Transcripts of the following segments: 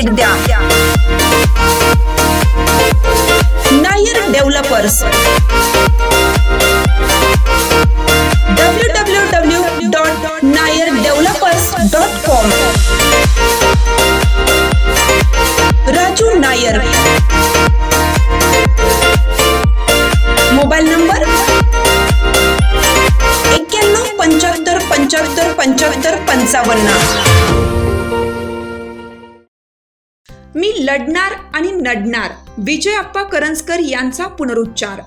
भेट द्या. नायर डेव्हलपर्स. लढणार आणि नडणार. विजय अप्पा करंजकर यांचा पुनरुच्चार.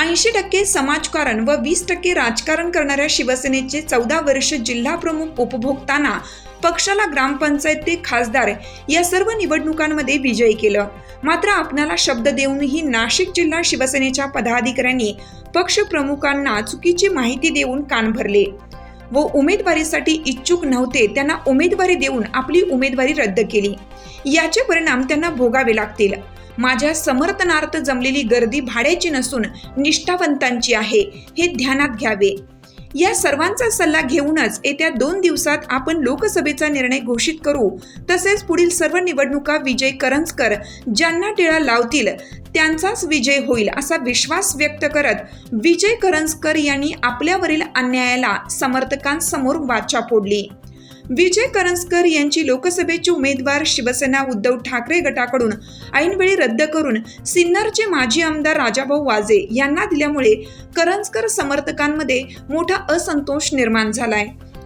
ऐंशी टक्के समाजकारण व वीस टक्के राजकारण करणाऱ्या शिवसेनेचे चौदा वर्ष जिल्हा प्रमुख उपभोगताना पक्षाला ग्रामपंचायत ते खासदार या सर्व निवडणुकांमध्ये विजयी केलं. मात्र आपणाला शब्द देऊनही नाशिक जिल्हा शिवसेनेच्या पदाधिकाऱ्यांनी पक्षप्रमुखांना चुकीची माहिती देऊन कान भरले. व उमेदवारीसाठी इच्छुक नव्हते त्यांना उमेदवारी देऊन आपली उमेदवारी रद्द केली. याचे परिणाम त्यांना भोगावे लागतील. माझ्या समर्थनार्थ जमलेली गर्दी भाड्याची नसून निष्ठावंतांची आहे हे ध्यानात घ्यावे. या सर्वांचा सल्ला घेऊनच येत्या दोन दिवसात आपण लोकसभेचा निर्णय घोषित करू. तसेच पुढील सर्व निवडणुका विजय करंजकर ज्यांना टिळा लावतील त्यांचाच विजय होईल असा विश्वास व्यक्त करत विजय करंजकर यांनी आपल्यावरील अन्यायाला समर्थकांसमोर वाचा फोडली. विजय करंजकर यांची लोकसभेचे उमेदवार शिवसेना उद्धव ठाकरे गटाकडून ऐनवेळी रद्द करून सिन्नरचे माजी आमदार राजाभाऊ वाजे यांना दिल्यामुळे करंजकर समर्थकांमध्ये मोठा असंतोष निर्माण झालाय.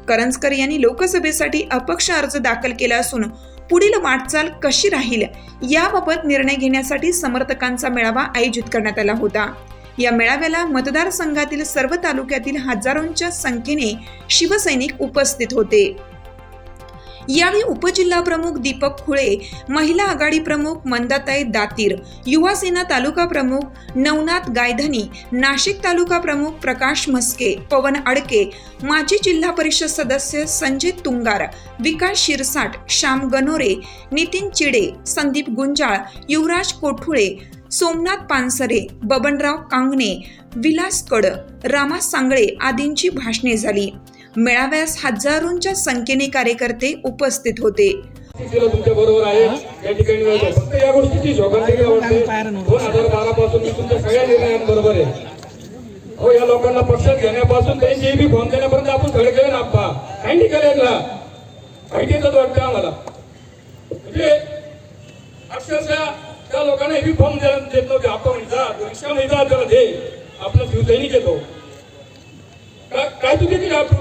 करंजकर यांनी लोकसभेसाठी अपक्ष अर्ज दाखल केला असून पुढील वाटचाल कशी राहील याबाबत निर्णय घेण्यासाठी समर्थकांचा मेळावा आयोजित करण्यात आला होता. या मेळाव्याला मतदारसंघातील सर्व तालुक्यातील हजारोंच्या संख्येने शिवसैनिक उपस्थित होते. यावेळी उपजिल्हा प्रमुख दीपक खुळे महिला आघाडी प्रमुख मंदाताई दातीर युवा सेना तालुका प्रमुख नवनाथ गायधनी नाशिक तालुका प्रमुख प्रकाश म्हस्के पवन अडके माजी जिल्हा परिषद सदस्य संजय तुंगार विकास शिरसाट श्याम गनोरे नितीन चिडे संदीप गुंजाळ युवराज कोठुळे सोमनाथ पानसरे बबनराव कांगणे विलास कड रामा सांगळे आदींची भाषणे झाली. मेळाव्यास हजारोंच्या संख्येने कार्यकर्ते उपस्थित होते. तुमच्या बरोबर आहे. या ठिकाणी मिळतो फक्त या गोष्टीची शोकांतिका वाटते दोन हजार बारा पासून मी तुमच्या सगळ्या निर्णयांबरोबर आहे. हो या लोकांना पक्षात घेण्यापासून त्यांची बी फोन देण्यापर्यंत आपण सगळे केले ना आप्पा? काही नाही केलं यातला माहिती येतात वाटतं आम्हाला. म्हणजे अक्षरशः त्या लोकांना हे बी फॉर्म द्यायला देत नव्हते. आप्पा म्हणजे जा तू रिक्षा नाही जा त्याला दे. आपला शिवसैनिक येतो. का- काय तू किती आपण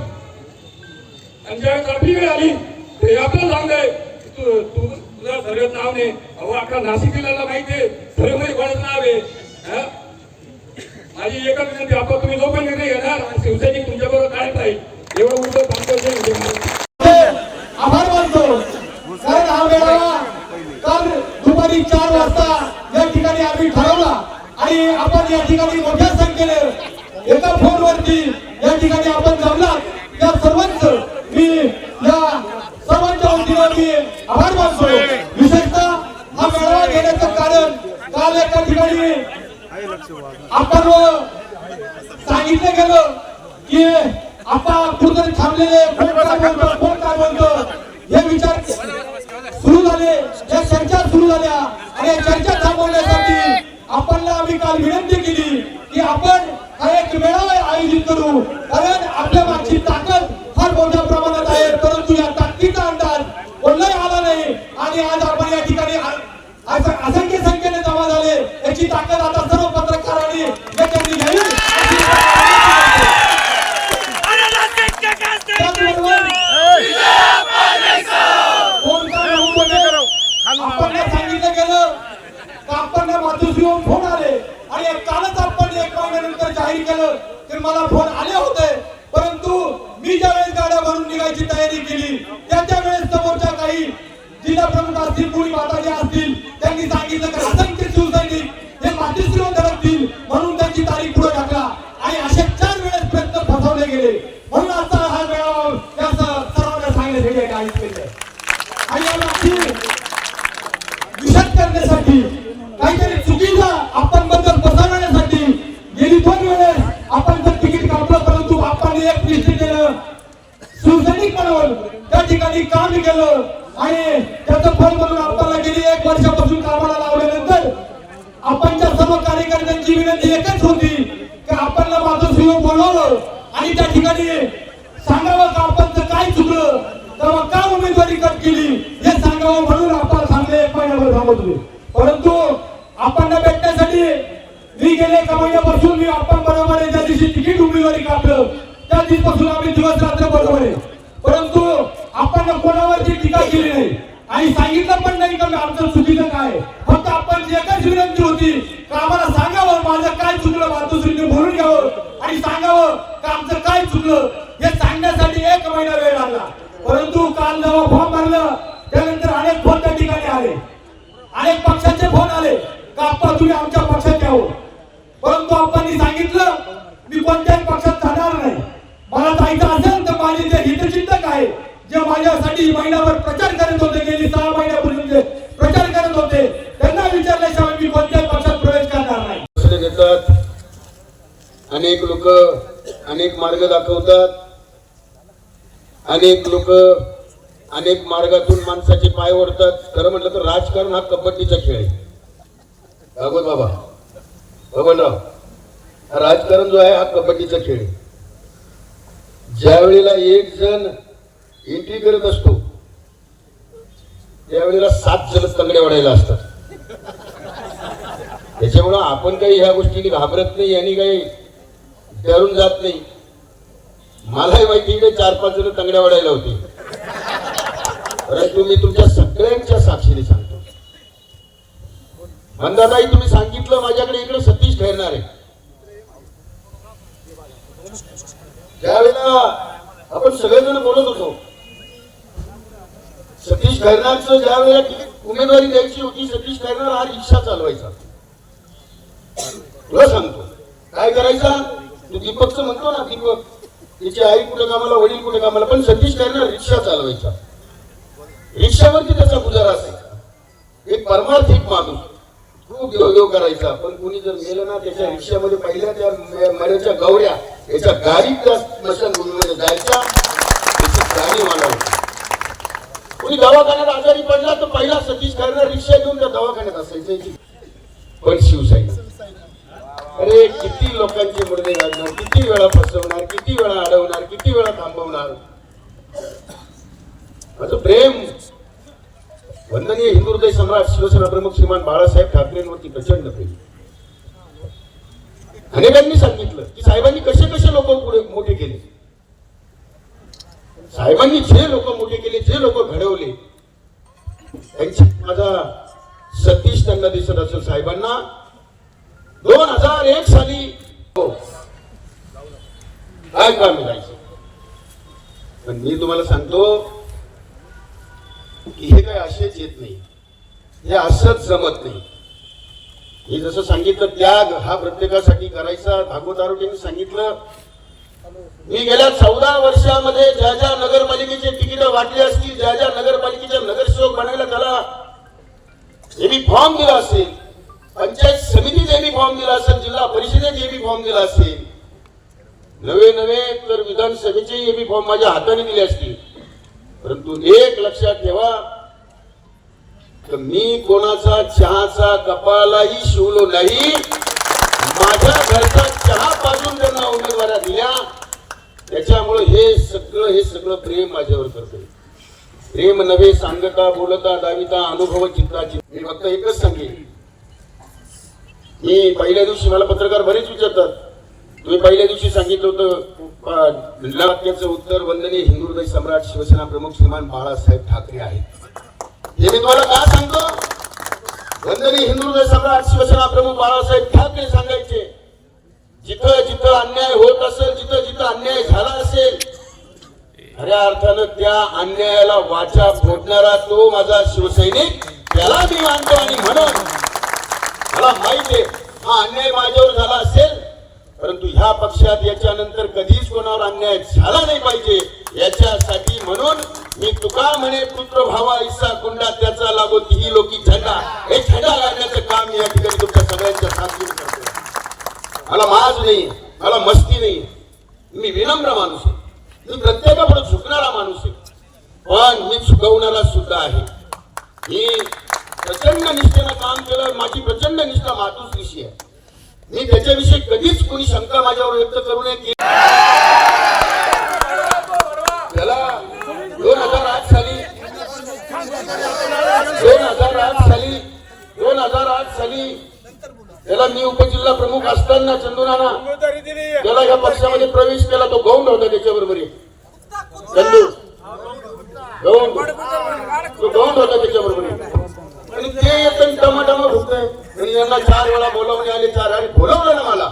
आणि ज्यावेळेस आपली वेळ आली ते आपल्याला सांगताय तू तू तुझा सर्वेत नाव नाही अहो अख्खा नाशिक जिल्ह्याला माहिती आहे. सर्वेमध्ये कोणाचं नाव आहे? माझी एकच विनंती आपण तुम्ही जो पण निर्णय घेणार आणि शिवसैनिक तुमच्याबरोबर काय राहील एवढं उद्धव ठाकरे म्हणजे मला आभार मानतो कारण हा मेळावा काल दुपारी चार वाजता या ठिकाणी आम्ही ठरवला आणि आपण या ठिकाणी मोठ्या संख्येने एका फोनवरती या ठिकाणी आपण जमलात या सर्वांचं मी या सर्वांच्या वतीनं मी आभार मानतो विशेषतः हा मेळावा घेण्याचं कारण काल एका ठिकाणी आपण सांगितलं गेलं की आता कुठेतरी थांबलेले कोण काय म्हणतो हे विचार सुरू झाले या चर्चा सुरू झाल्या. आणि या चर्चा थांबवण्यासाठी आपणला आम्ही काल विनंती केली की आपण हा एक मेळावा आयोजित करू. कारण आपल्या मागची ताकद फार मोठ्या प्रमाणात आहे. परंतु या ताकदीचा अंदाज कोणलाही आला नाही. आणि आज आपण या ठिकाणी असंख्य संख्येने जमा झाले. याची ताकद आता सर्व पत्रकारांनी याच्यातली घ्यावी अशी त्याचबरोबर कोण काय राहू बोले आपण सांगितलं गेलं का आपण मातोश्रीवर फोन आले आणि कालच आपण एक महिन्यानंतर जाहीर केलं की मला फोन आले होते करायची तयारी केली त्याच्या वेळेस समोरच्या काही जिल्हा प्रमुख असतील कोणी माताजी असतील त्यांनी सांगितलं की असंख्य शिवसैनिक हे मातीश्रीवर धडकतील म्हणून त्यांची तारीख पुढे टाकला आणि असे चार वेळेस प्रयत्न फसवले गेले. म्हणून आता हा मेळावा या सर्वांना सांगण्यासाठी आहे आयोजित केले आणि या मागची विषद करण्यासाठी काहीतरी चुकीचा आपण बद्दल पसरवण्यासाठी गेली दोन वेळेस आपण जर तिकीट कापलं परंतु आपण एक निश्चित केलं. शिवसैनिक म्हणून त्या ठिकाणी काम केलं. आणि त्याचं फळ म्हणून आपल्याला गेली एक वर्षापासून कामाला लावल्यानंतर आपणच्या सर्व कार्यकर्त्यांची विनंती एकच होती की आपण माझं शिव बोलवलं. आणि त्या ठिकाणी सांगावं का आपण काय चुकलं? तेव्हा का उमेदवारी कट केली? हे सांगावं म्हणून आपण सांगले एक महिन्याभर थांबत होते. परंतु आपण भेटण्यासाठी मी गेले एका महिन्यापासून मी आपण बरोबर आहे ज्या दिवशी तिकीट उमेदवारी कापलं त्या दिवसापासून आम्ही दिवस रात्र बरोबर आहे. परंतु आपण कोणावरती टीका केली नाही. आणि सांगितलं पण नाही का आमचं चुकीचं काय? फक्त आपण एकच विनंती होती का आम्हाला सांगावं माझं काय चुकलं मातोश्रीने बोलून घ्यावं आणि सांगावं का आमचं काय चुकलं हे सांगण्यासाठी एक महिना वेळ लागला. परंतु काल जेव्हा फॉर्म भरलं त्यानंतर अनेक फोन त्या ठिकाणी आले. अनेक पक्षाचे फोन आले का आपण तुम्ही आमच्या पक्षात यावं? परंतु आपण सांगितलं मी कोणत्याही पक्षात जाणार नाही. मला जायचं असेल तर माझे जे हितचिंतक आहे जे माझ्यासाठी महिनाभर प्रचार करत होते गेली सहा महिन्यापूर्वी प्रचार करत होते. त्यांना विचारल्याशिवाय मी कोणत्याही पक्षात प्रवेश करणार नाही. घेतात. अनेक लोक अनेक मार्ग दाखवतात. अनेक लोक अनेक मार्गातून माणसाचे पाय ओढतात. खरं म्हटलं तर राजकारण हा कबड्डीचा खेळ आहे. भागवत बाबा भगवानराव राजकारण जो आहे हा कबड्डीचा खेळ ज्या वेळेला एक जण एंट्री करत असतो. त्यावेळेला सात जण तंगड्या वाढायला असतात. त्याच्यामुळं आपण काही ह्या गोष्टीने घाबरत नाही आणि काही डरून जात नाही. मलाही माहिती इकडे चार पाच जण तंगड्या वाढायला होती. परंतु मी तुमच्या सगळ्यांच्या साक्षीने सांगतो. मंदाताई तुम्ही सांगितलं माझ्याकडे इकडे सतीश ठरणार आहे. त्यावेळेला आपण सगळेजण बोलत होतो. सतीश खैरनारचं ज्या वेळेला उमेदवारी द्यायची होती सतीश कर्नाड हा रिक्षा चालवायचा. तुला सांगतो. काय करायचा? तू दीपकचं म्हणतो ना दीपक तिची आई कुठे कामाला वडील कुठे कामाला पण सतीश कर्नाड रिक्षा चालवायचा. रिक्षावरती त्याचा गुजारा असायचा. एक परमार्थिक माणूस. खूप देव करायचा. पण कुणी जर गेलं ना त्याच्या रिक्षामध्ये पहिल्या त्या मऱ्याच्या गौऱ्या याच्या गाडीत त्या स्मशानभूमीमध्ये जायच्या त्याची गाडी मला होती कुणी दवाखान्यात आजारी पडला तर पहिला सतीश खैरनार रिक्षा घेऊन त्या दवाखान्यात असायचं. पण शिवसाई अरे किती लोकांचे मुर्दे काढणार किती वेळा फसवणार किती वेळा अडवणार किती वेळा थांबवणार? माझं प्रेम. वंदनीय हिंदू हृदय सम्राट शिवसेना प्रमुख श्रीमान बाळासाहेब ठाकरेंवरती प्रचंड प्रेम. अनेकांनी सांगितलं की साहेबांनी कसे कसे लोक पुढे मोठे केले? साहेबांनी जे लोक मोठे केले जे लोक घडवले त्यांची माझा सतीश त्यांना दिसत असेल साहेबांना. दोन हजार एक साली हो. काय काम मिळायचं पण मी तुम्हाला सांगतो की हे काय असेच येत नाही. हे असंच जमत नाही. मी जसं सांगितलं त्याग हा प्रत्येकासाठी करायचा. भागवत सांगितलं मी गेल्या चौदा वर्षामध्ये ज्या ज्या नगरपालिकेचे तिकीट वाटले असतील ज्या ज्या नगरपालिकेच्या नगरसेवक बनायला त्याला एबी फॉर्म दिला असेल. पंचायत समितीत एबी फॉर्म दिला असेल जिल्हा परिषदेत एबी फॉर्म दिला असेल. नवे नवे तर विधानसभेचे एबी फॉर्म माझ्या हाताने दिले असतील. परंतु एक लक्षात ठेवा तर मी कोणाचा चहाचा कपालाही शिवलो नाही माझ्या घरचा चहा पाजून उमेदवाऱ्या दिल्या त्याच्यामुळे हे सगळं हे सगळं प्रेम माझ्यावर करतोय. प्रेम नव्हे सांगता बोलता दाविता अनुभव चिंताची मी फक्त एकच सांगेन. मी पहिल्या दिवशी मला पत्रकार बरेच विचारतात. तुम्ही पहिल्या दिवशी सांगितलं होतं अं, वाक्याचं उत्तर वंदनीय हिंदुदय सम्राट शिवसेना प्रमुख श्रीमान बाळासाहेब ठाकरे आहेत. हे मी तुम्हाला का सांगतो? वंदनीय हिंदुदय सम्राट शिवसेना प्रमुख बाळासाहेब ठाकरे सांगायचे. जिथं जिथं अन्याय होत असेल जिथं जिथं अन्याय झाला असेल खऱ्या अर्थानं त्या अन्यायाला वाचा फोडणारा तो माझा शिवसैनिक त्याला मी मानतो आणि म्हणून मला माहिती आहे हा अन्याय माझ्यावर झाला असेल परंतु ह्या पक्षात याच्यानंतर कधीच कोणावर अन्याय झाला नाही पाहिजे याच्यासाठी म्हणून मी तुका म्हणे पुत्र भावा इसा कुंडा त्याचा लागो ती लोकी झंडा. हे झंडा गाडण्याचं काम या ठिकाणी तुमच्या सगळ्यांच्या साथीने करतो मला माज नाही मला मस्ती नाही. मी विनम्र माणूस आहे. मी प्रत्येकापुढे झुकणारा माणूस आहे. पण मी चुकवणारा सुद्धा आहे. मी प्रचंड निष्ठेनं काम केलं माझी प्रचंड निष्ठा मातोश्रीशी आहे. मी त्याच्याविषयी कधीच कोणी शंका माझ्यावर व्यक्त करू नये. की त्याला दोन हजार आठ साली दोन हजार आठ साली दोन हजार आठ साली त्याला मी उपजिल्हा प्रमुख असताना चंदुनाना त्याला या पक्षामध्ये प्रवेश केला तो गौंड होता त्याच्याबरोबर. चंदू. गौंड. तो गौंड होता त्याच्याबरोबर. आणि ते येतं टमाटामा भुकतंय आणि यांना चार वेळा बोलावणे आले चार आणि बोलवलं ना मला.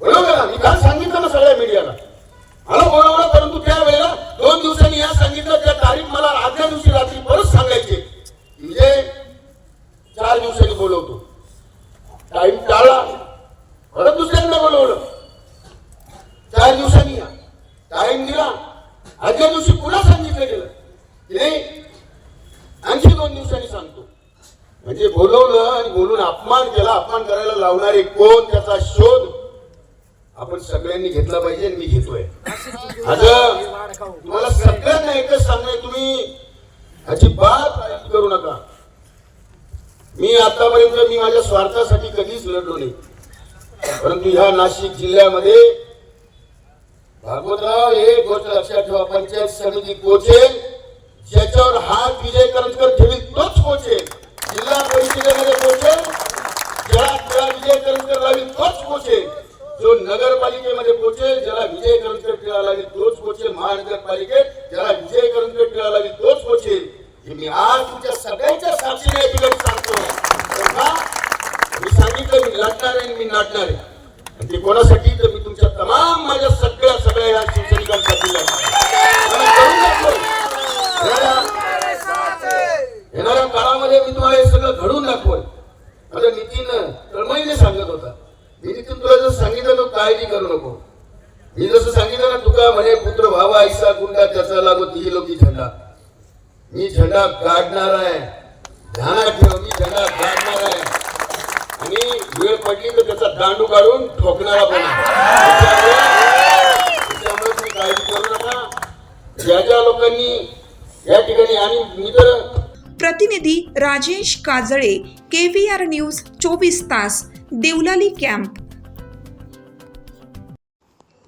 बोलवलं ना. मी काल सांगितलं ना सगळ्या मीडियाला. मला बोलवलं परंतु त्यावेळेला दोन दिवसांनी या सांगितलं त्या तारीख मला आदल्या दिवशी रात्री परत सांगायचे म्हणजे चार दिवसांनी बोलवतो टाइम टाळला परत दुसऱ्यांदा बोलवलं चार दिवसांनी या टाइम दिला आदल्या दिवशी पुन्हा सांगितलं गेलं की नाही आणखी दोन दिवसांनी सांगतो म्हणजे बोलवलं आणि बोलून अपमान केला अपमान करायला लावणारे कोण त्याचा शोध आपण सगळ्यांनी घेतला पाहिजे आणि मी घेतोय आज तुम्हाला सगळ्यांना एकच सांगणं तुम्ही अजिबात काळजी करू नका. मी आतापर्यंत मी माझ्या स्वार्थासाठी कधीच लढलो नाही. परंतु ह्या नाशिक जिल्ह्यामध्ये भागवतराव एक गोष्ट लक्षात ठेवा पंचायत समिती कोचेल ज्याच्यावर हात विजय करंजकर ठेवी तोच कोचेल जिल्हा परिषदेमध्ये कोचेल ज्याला विजय करंजकर लावी तोच कोचेल जो नगरपालिकेमध्ये पोचेल ज्याला विजय करंजकर टिळा लागेल तोच पोचेल महानगरपालिकेत. ज्याला विजय करंजकर टिळा लागेल तोच पोचेल हे मी आज तुमच्या सगळ्यांच्या साक्षीने ठिकाणी सांगतो मी सांगितलं मी लढणार आहे मी नाटणार आहे. ते कोणासाठी? तर मी तुमच्या तमाम माझ्या सगळ्या सगळ्या या शिवसैनिकांसाठी येणाऱ्या- काळामध्ये मी तुम्हाला हे सगळं घडून दाखवलं माझा नितीन तळमळीने सांगत होता मी नितीन तुला जसं सांगितलं तो काळजी करू नको. मी जसं सांगितलं ना तुका म्हणे पुत्र भावा ऐसा गुंडा त्याचा लागो ती लोकी झेंडा. मी झेंडा गाडणार आहे. ध्यानात ठेव मी झेंडा गाडणार आहे. आणि वेळ पडली तर त्याचा दांडू काढून ठोकणारा पण आहे. तुम्ही काळजी करू नका. ज्या ज्या लोकांनी या ठिकाणी आणि मी तर प्रतिनिधी Rajesh Kajale K R news चोवीस तास देवलाली कॅम्प.